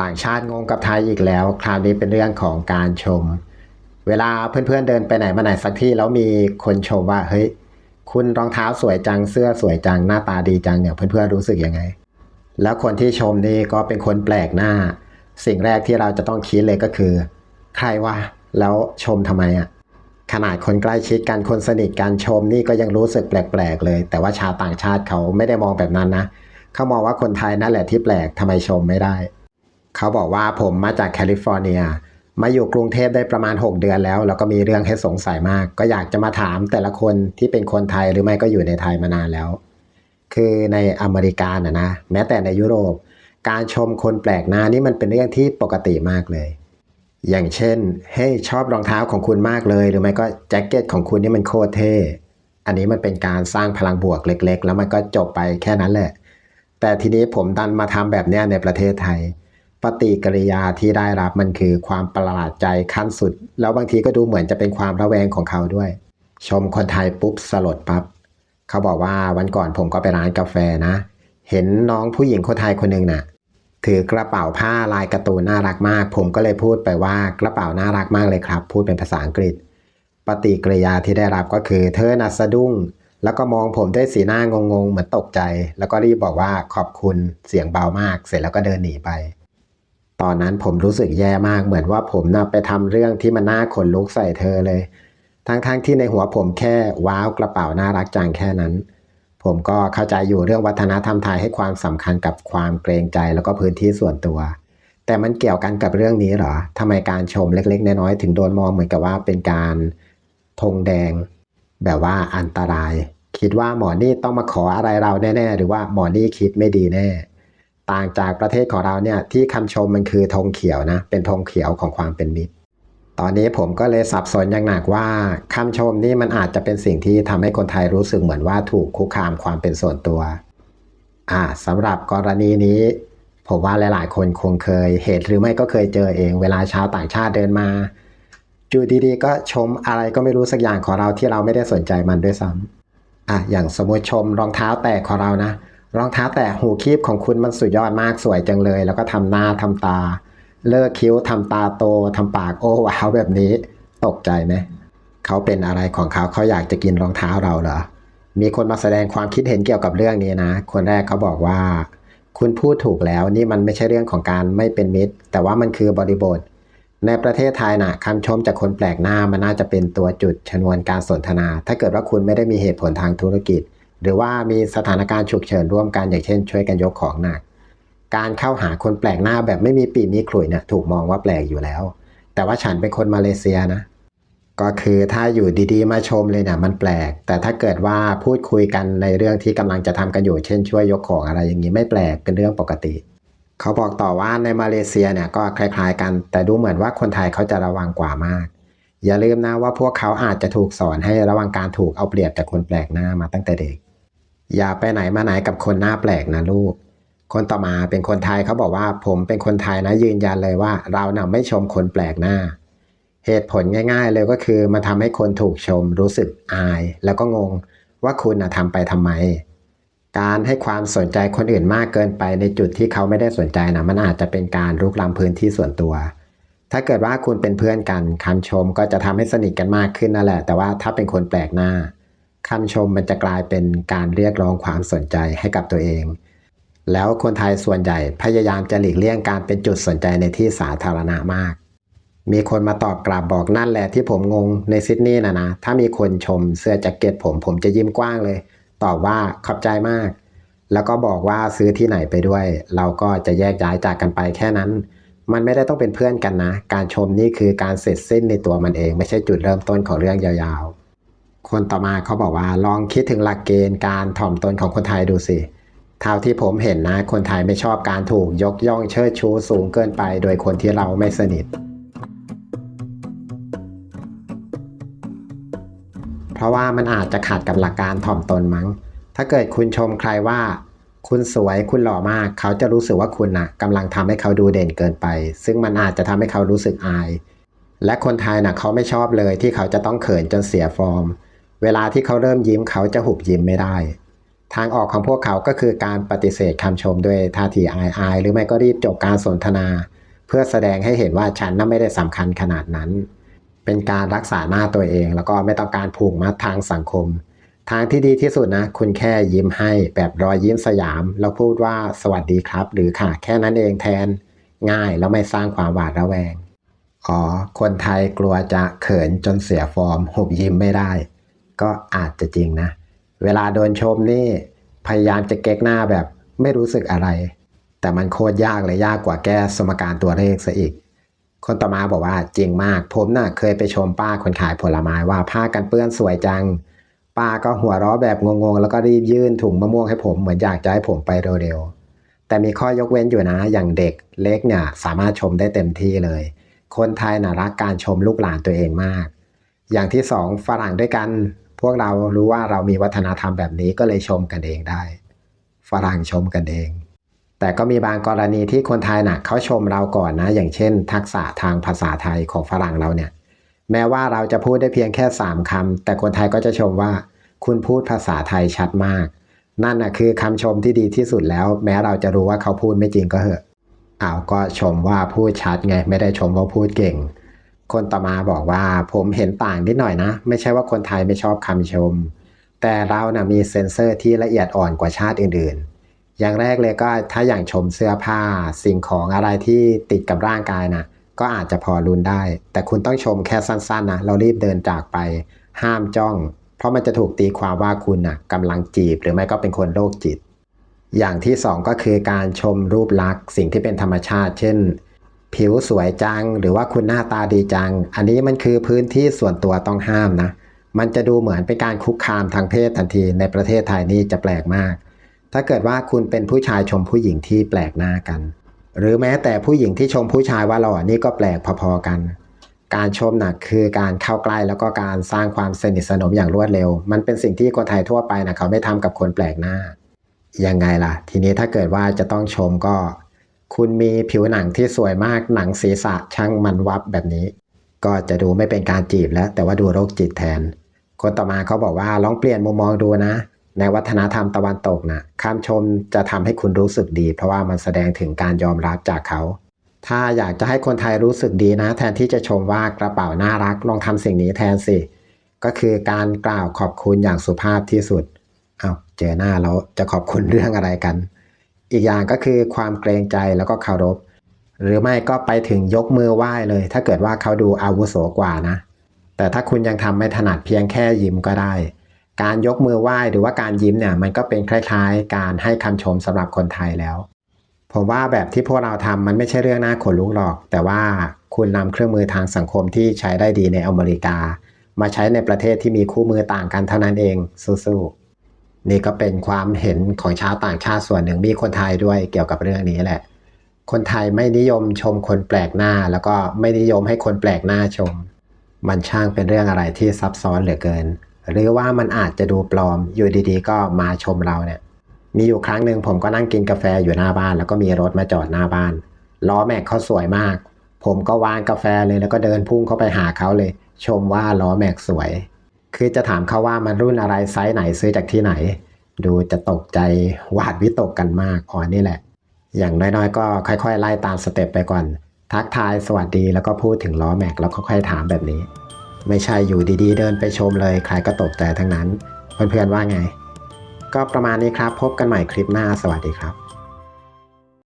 ต่างชาติงงกับไทยอีกแล้ว คราวนี้เป็นเรื่องของการชม เวลาเพื่อนๆเดินไปไหนมาไหนสักที่แล้วมีคนชมว่าเฮ้ยคุณรองเท้าสวยจังเสื้อสวยจังหน้าตาดีจังเนี่ยเพื่อนๆรู้สึกยังไง แล้วคนที่ชมนี่ก็เป็นคนแปลกหน้า สิ่งแรกที่เราจะต้องคิดเลยก็คือ ใครวะแล้วชมทำไมอะขนาดคนใกล้ชิดกันคนสนิทกันชมนี่ก็ยังรู้สึกแปลกๆเลย แต่ว่าชาวต่างชาติเขาไม่ได้มองแบบนั้นนะเขามองว่าคนไทยนั่นแหละที่แปลกทำไมชมไม่ได้ เขาบอกว่าผมมาจากแคลิฟอร์เนีย มาอยู่กรุงเทพได้ประมาณ 6 เดือนแล้ว แล้วก็มีเรื่องให้สงสัยมาก ก็อยากจะมาถามแต่ละคนที่เป็นคนไทยหรือไม่ก็อยู่ในไทยมานานแล้ว คือในอเมริกาน่ะนะ แม้แต่ในยุโรป การชมคนแปลกหน้านี่มันเป็นเรื่องที่ปกติมากเลย อย่างเช่น เฮ้ยชอบรองเท้าของคุณมากเลย หรือไม่ก็แจ็คเก็ตของคุณนี่มันโคตรเท่อันนี้มันเป็นการสร้างพลังบวกเล็ก ๆ แล้วมันก็จบไปแค่นั้นแหละ แต่ทีนี้ผมดันมาทำแบบนี้ในประเทศไทย ปฏิกิริยาที่ได้รับมันคือความประหลาดใจขั้นสุด แล้วบางทีก็ดูเหมือนจะเป็นความระแวงของเขาด้วย ชมคนไทยปุ๊บสลดปับ๊บเขาบอกว่าวันก่อนผมก็ไปร้านกาแฟนะ เห็นน้องผู้หญิงคนไทยคนหนึ่งน่ะ ถือกระเป๋าผ้าลายการ์ตูนน่ารักมาก ผมก็เลยพูดไปว่ากระเป๋าน่ารักมากเลยครับ พูดเป็นภาษาอังกฤษ ปฏิกิริยาที่ได้รับก็คือ เธอน่ะสะดุ้ง แล้วก็มองผมด้วยสีหน้างงๆ เหมือนตกใจ แล้วก็รีบบอกว่าขอบคุณเสียงเบามาก เสร็จแล้วก็เดินหนีไป ตอนนั้นผมรู้สึกแย่มากเหมือนว่าผมน่ะไปทำเรื่องที่มันน่าขนลุกใส่เธอเลย ทั้งๆทที่ในหัวผมแค่ว้าวกระเป๋าน่ารักจังแค่นั้น ผมก็เข้าใจอยู่เรื่องวัฒนธรรมไทยให้ความสำคัญกับความเกรงใจแล้วก็พื้นที่ส่วนตัว แต่มันเกี่ยวกันกับเรื่องนี้เหรอทำไมการชมเล็กๆน้อยๆถึงโดนมองเหมือนกับว่าเป็นการธงแดง แบบว่าอันตราย คิดว่าหมอนี่ต้องมาขออะไรเราแน่ๆ หรือว่าหมอนี่คิดไม่ดีแน่ ต่างจากประเทศของเราเนี่ยที่คำชมมันคือธงเขียวนะ เป็นธงเขียวของความเป็นมิตร ตอนนี้ผมก็เลยสับสนอย่างหนักว่าคำชมนี่มันอาจจะเป็นสิ่งที่ทำให้คนไทยรู้สึกเหมือนว่าถูกคุกคามความเป็นส่วนตัว อ่าสำหรับกรณีนี้ ผมว่าหลาย ๆ คนคงเคยเหตุหรือไม่ก็เคยเจอเอง เวลาชาวต่างชาติเดินมาอยู่ดีๆก็ชมอะไรก็ไม่รู้สักอย่างของเราที่เราไม่ได้สนใจมันด้วยซ้ำอะอย่างสมมติชมรองเท้าแตะของเรานะ รองเท้าแตะหูคีบของคุณมันสุดยอดมากสวยจังเลย แล้วก็ทำหน้าทำตา เลิกคิ้วทำตาโตทำปากโอ้ว้าวแบบนี้ ตกใจไหมเขาเป็นอะไรของเขาเขาอยากจะกินรองเท้าเราเหรอมีคนมาแสดงความคิดเห็นเกี่ยวกับเรื่องนี้นะ คนแรกเขาบอกว่า คุณพูดถูกแล้วนี่มันไม่ใช่เรื่องของการไม่เป็นมิตร แต่ว่ามันคือบริบท ในประเทศไทยนะคำชมจากคนแปลกหน้ามันน่าจะเป็นตัวจุดชนวนการสนทนา ถ้าเกิดว่าคุณไม่ได้มีเหตุผลทางธุรกิจ หรือว่ามีสถานการณ์ฉุกเฉินร่วมกันอย่างเช่น ช่วยกันยกของหนัก การเข้าหาคนแปลกหน้าแบบไม่มีปีมีขลุ่ยเนี่ยถูกมองว่าแปลกอยู่แล้ว แต่ว่าฉันเป็นคนมาเลเซียนะ ก็คือถ้าอยู่ดีๆ มาชมเลยเนี่ยมันแปลก แต่ถ้าเกิดว่าพูดคุยกันในเรื่องที่กำลังจะทำกันอยู่เช่น ช่วยยกของอะไรอย่างนี้ไม่แปลกเป็นเรื่องปกติเขาบอกต่อว่าในมาเลเซียเนี่ยก็คล้ายๆกัน แต่ดูเหมือนว่าคนไทยเขาจะระวังกว่ามาก อย่าลืมนะว่าพวกเขาอาจจะถูกสอนให้ระวังการถูกเอาเปรียบจากคนแปลกหน้ามาตั้งแต่เด็ก อย่าไปไหนมาไหนกับคนหน้าแปลกนะลูก คนต่อมาเป็นคนไทยเขาบอกว่าผมเป็นคนไทยนะยืนยันเลยว่า เราน่ะไม่ชมคนแปลกหน้า เหตุผลง่าย ๆ เลยก็คือมันทำให้คนถูกชมรู้สึกอาย แล้วก็งงว่าคุณน่ะทำไปทำไม การให้ความสนใจคนอื่นมากเกินไปในจุดที่เขาไม่ได้สนใจนะมันอาจจะเป็นการรุกล้ำพื้นที่ส่วนตัว ถ้าเกิดว่าคุณเป็นเพื่อนกันคำชมก็จะทำให้สนิทกันมากขึ้นนั่นแหละ แต่ว่าถ้าเป็นคนแปลกหน้า คำชมมันจะกลายเป็นการเรียกร้องความสนใจให้กับตัวเอง แล้วคนไทยส่วนใหญ่พยายามจะหลีกเลี่ยงการเป็นจุดสนใจในที่สาธารณะมาก มีคนมาตอบกลับบอกนั่นแหละที่ผมงงในซิดนีย์นะนะ ถ้ามีคนชมเสื้อแจ็คเก็ตผมผมจะยิ้มกว้างเลย ตอบว่าขอบใจมาก แล้วก็บอกว่าซื้อที่ไหนไปด้วย เราก็จะแยกย้ายจากกันไปแค่นั้น มันไม่ได้ต้องเป็นเพื่อนกันนะ การชมนี่คือการเสร็จสิ้นในตัวมันเอง ไม่ใช่จุดเริ่มต้นของเรื่องยาวๆ คนต่อมาเขาบอกว่าลองคิดถึงหลักเกณฑ์การถ่อมตนของคนไทยดูสิเท่าที่ผมเห็นนะ คนไทยไม่ชอบการถูกยกย่องเชิดชูสูงเกินไป โดยคนที่เราไม่สนิท เพราะว่ามันอาจจะขัดกับหลักการถ่อมตนมั้ง ถ้าเกิดคุณชมใครว่า คุณสวยคุณหล่อมาก เขาจะรู้สึกว่าคุณนะ่ะกำลังทำให้เขาดูเด่นเกินไป ซึ่งมันอาจจะทำให้เขารู้สึกอาย และคนไทยนะ่ะเขาไม่ชอบเลยที่เขาจะต้องเขินจนเสียฟอร์ม เวลาที่เขาเริ่มยิ้มเขาจะหุบยิ้มไม่ได้ ทางออกของพวกเขาก็คือการปฏิเสธคำชมด้วยท่าทีอายอายๆหรือไม่ก็รีบจบการสนทนา เพื่อแสดงให้เห็นว่าฉันน่ะไม่ได้สำคัญขนาดนั้น เป็นการรักษาหน้าตัวเอง แล้วก็ไม่ต้องการผูกมัดทางสังคม ทางที่ดีที่สุดนะ คุณแค่ยิ้มให้แบบรอยยิ้มสยาม แล้วพูดว่าสวัสดีครับ หรือค่ะแค่นั้นเองแทน ง่ายแล้วไม่สร้างความหวาดระแวงอ๋อคนไทยกลัวจะเขินจนเสียฟอร์มหุบยิ้มไม่ได้ ก็อาจจะจริงนะ เวลาโดนชมนี่พยายามจะเก๊กหน้าแบบไม่รู้สึกอะไร แต่มันโคตรยากเลยยากกว่าแก้สมการตัวเลขซะอีก คนต่อมาบอกว่าจริงมาก ผมน่ะเคยไปชมป้าคนขายผลไม้ว่าผ้ากันเปื้อนสวยจัง ป้าก็หัวเราะแบบงงๆ แล้วก็รีบยื่นถุงมะม่วงให้ผมเหมือนอยากจะให้ผมไปเร็วๆ แต่มีข้อยกเว้นอยู่นะ อย่างเด็กเล็กเนี่ยสามารถชมได้เต็มที่เลย คนไทยน่ะรักการชมลูกหลานตัวเองมาก อย่างที่สองฝรั่งด้วยกัน วกเรารู้ว่าเรามีวัฒนธรรมแบบนี้ก็เลยชมกันเองได้ ฝรั่งชมกันเอง แต่ก็มีบางกรณีที่คนไทยน่ะเขาชมเราก่อนนะ อย่างเช่น ทักษะทางภาษาไทยของฝรั่งเราเนี่ย แม้ว่าเราจะพูดได้เพียงแค่ 3คำแต่คนไทยก็จะชมว่า คุณพูดภาษาไทยชัดมาก นั่นน่ะคือคำชมที่ดีที่สุดแล้ว แม้เราจะรู้ว่าเขาพูดไม่จริงก็เหอะอ้าวก็ชมว่าพูดชัดไง ไม่ได้ชมว่าพูดเก่ง คนต่อมาบอกว่าผมเห็นต่างนิดหน่อยนะ ไม่ใช่ว่าคนไทยไม่ชอบคำชม แต่เรานะ่ะมีเซ็นเซอร์ที่ละเอียดอ่อนกว่าชาติอื่นๆ อย่างแรกเลยก็ถ้าอย่างชมเสื้อผ้า สิ่งของอะไรที่ติดกับร่างกายนะก็อาจจะพอรุนได้ แต่คุณต้องชมแค่สั้นๆนะเรารีบเดินจากไป ห้ามจ้อง เพราะมันจะถูกตีความว่าคุณนะ่ะกำลังจีบหรือไม่ก็เป็นคนโรคจิต อย่างที่สองก็คือการชมรูปลักษณ์สิ่งที่เป็นธรรมชาติ เช่น ผิวสวยจัง หรือว่าคุณหน้าตาดีจัง อันนี้มันคือพื้นที่ส่วนตัวต้องห้ามนะ มันจะดูเหมือนเป็นการคุกคามทางเพศทันทีในประเทศไทยนี่จะแปลกมาก ถ้าเกิดว่าคุณเป็นผู้ชายชมผู้หญิงที่แปลกหน้ากัน หรือแม้แต่ผู้หญิงที่ชมผู้ชายว่าหล่อนี่ก็แปลกพอๆกัน การชมหนะคือการเข้าใกล้แล้วก็การสร้างความสนิทสนมอย่างรวดเร็ว มันเป็นสิ่งที่คนไทยทั่วไปนะเขาไม่ทำกับคนแปลกหน้ายังไงล่ะ ทีนี้ถ้าเกิดว่าจะต้องชมก็ คุณมีผิวหนังที่สวยมากหนังศีรษะช่างมันวับแบบนี้ ก็จะดูไม่เป็นการจีบแล้ว แต่ว่าดูโรคจิตแทน คนต่อมาเขาบอกว่าลองเปลี่ยนมุมมองดูนะ ในวัฒนธรรมตะวันตกนะคำชมจะทำให้คุณรู้สึกดี เพราะว่ามันแสดงถึงการยอมรับจากเขา ถ้าอยากจะให้คนไทยรู้สึกดีนะ แทนที่จะชมว่ากระเป๋าน่ารักลองทำสิ่งนี้แทนสิก็คือการกล่าวขอบคุณอย่างสุภาพที่สุดเอาวเจอหน้าแล้วจะขอบคุณเรื่องอะไรกัน อีกอย่างก็คือความเกรงใจแล้วก็เคารพ หรือไม่ก็ไปถึงยกมือไหว้เลย ถ้าเกิดว่าเขาดูอาวุโสกว่านะ แต่ถ้าคุณยังทำไม่ถนัดเพียงแค่ยิ้มก็ได้ การยกมือไหว้หรือว่าการยิ้มเนี่ยมันก็เป็นคล้ายๆ การให้คำชมสำหรับคนไทยแล้ว ผมว่าแบบที่พวกเราทำมันไม่ใช่เรื่องน่าขนลุกหรอก แต่ว่าคุณนำเครื่องมือทางสังคมที่ใช้ได้ดีในอเมริกา มาใช้ในประเทศที่มีคู่มือต่างกันเท่านั้นเองสู้ๆ นี่ก็เป็นความเห็นของชาวต่างชาติส่วนหนึ่งมีคนไทยด้วยเกี่ยวกับเรื่องนี้แหละ คนไทยไม่นิยมชมคนแปลกหน้า แล้วก็ไม่นิยมให้คนแปลกหน้าชม มันช่างเป็นเรื่องอะไรที่ซับซ้อนเหลือเกิน หรือว่ามันอาจจะดูปลอมอยู่ดีๆ ก็มาชมเราเนี่ย มีอยู่ครั้งหนึ่งผมก็นั่งกินกาแฟอยู่หน้าบ้าน แล้วก็มีรถมาจอดหน้าบ้านล้อแม็กเขาสวยมาก ผมก็วางกาแฟเลยแล้วก็เดินพุ่งเข้าไปหาเขาเลย ชมว่าล้อแม็กสวย คือจะถามเขาว่ามันรุ่นอะไรไซส์ไหนซื้อจากที่ไหน ดูจะตกใจหวาดวิตกกันมากอ๋อนี่แหละ อย่างน้อยๆ ก็ค่อย ๆ ไล่ตามสเต็ปไปก่อน ทักทายสวัสดีแล้วก็พูดถึงล้อแม็กแล้วก็ค่อยถามแบบนี้ ไม่ใช่อยู่ดีๆ เดินไปชมเลยใครก็ตกใจทั้งนั้น เพื่อนๆว่าไง ก็ประมาณนี้ครับพบกันใหม่คลิปหน้าสวัสดีครับ